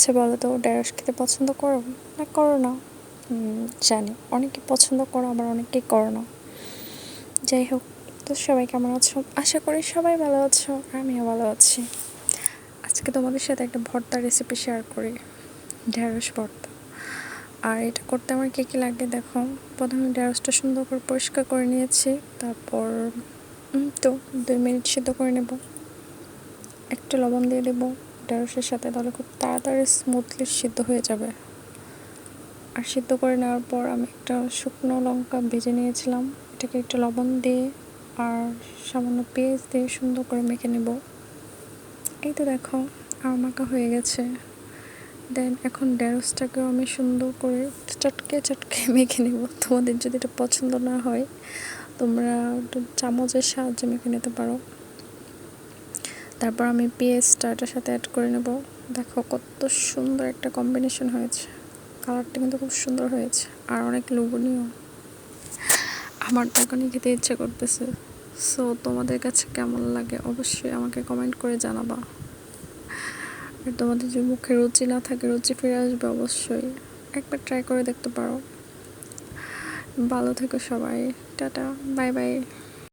আচ্ছা বলো তো ঢ্যাঁড়স খেতে পছন্দ করো? না করো না। জানি। অনেকে পছন্দ করো, আবার অনেকেই করো না। যাই হোক, তো সবাই কেমন আছো? আশা করি সবাই ভালো আছো, আমিও ভালো আছি। আজকে তোমাদের সাথে একটা ভর্তা রেসিপি শেয়ার করি ঢ্যাঁড়স ভর্তা। আর এটা করতে আমার কী কী লাগে দেখো। প্রথমে ঢ্যাঁড়সটা সুন্দর করে পরিষ্কার করে নিয়েছি, তারপর তো দুই মিনিট সিদ্ধ করে নেব। একটু লবণ দিয়ে দেবো। ঢ্যাঁড়সের সাথে তাহলে খুব তাড়াতাড়ি স্মুথলি সিদ্ধ হয়ে যাবে। আর সিদ্ধ করে নেওয়ার পর আমি একটা শুকনো লঙ্কা ভেজে নিয়েছিলাম। এটাকে একটু লবণ দিয়ে আর সামান্য পেঁয়াজ দিয়ে সুন্দর করে মেখে নেব। এই তো দেখো, আমার মাখা হয়ে গেছে। দেন এখন ঢ্যাঁড়সটাকেও আমি সুন্দর করে চটকে চটকে মেখে নেব। তোমাদের যদি এটা পছন্দ না হয়, তোমরা একটু চামচের সাহায্যে মেখে নিতে পারো। তারপর আমি পেঁয়াজটা সাথে অ্যাড করে নেব। দেখো কত সুন্দর একটা কম্বিনেশন হয়েছে। কালারটা কিন্তু খুব সুন্দর হয়েছে। আর অনেক লোভনীয়। আমার তো এখনই খেতে ইচ্ছে করতেছে। সো তোমাদের কাছে কেমন লাগে অবশ্যই আমাকে কমেন্ট করে জানাবা। আর তোমাদের যদি মুখে রুচি না থাকে, রুচি ফিরে আসবে অবশ্যই। একবার ট্রাই করে দেখতে পারো। ভালো থেকো সবাই। Tata bye bye